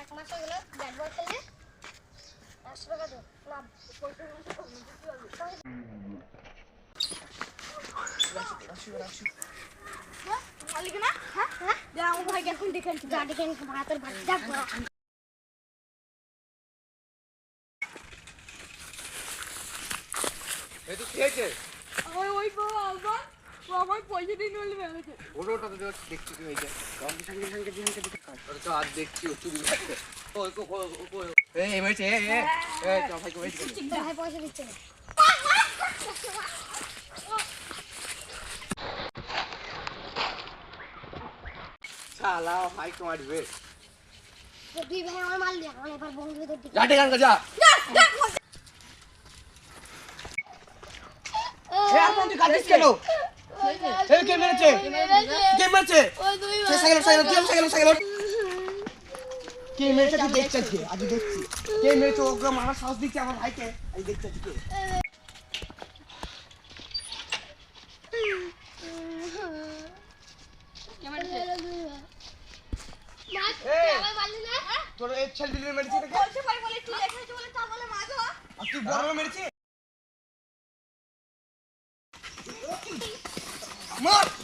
এক মাস হয়ে bat ball খেললে একশো টাকা দাও না এখন দেখে আনছি গাড়ি কেন ভাতের ভাত খেয়েছে ওই ওই বউ আলবান ও আমার পয়সা দিয়ে নিয়ে বেরোচ্ছে ওটা ওটা তো দেখছি কি হয়েছে ওটা তো আজ দেখছি ও চুরি করছে ও ও ও ও এই এমএসি এ এ এ তো ভাই কই দিছে ভাই পয়সা দিচ্ছে না শালা ভাই তোমার বে তো ভাই আমার মারলি এখন এবার বন্ধুদের দিকে লাটে গান যা এ আর কাটিস কেন এ কে মেরেছে? কে মেরেছে? সে সাইকেল সাইকেল তুই সাইকেল সাইকেল। কে মেরেছে তুই দেখছিস কে আজ দেখছি। কে মেরেছে? ওকে মারার সাহস দিচ্ছে আমার ভাইকে। আজ দেখছিস কে তোর এই ছেলে মেরেছে তুই বড় মেরেছিস? Look!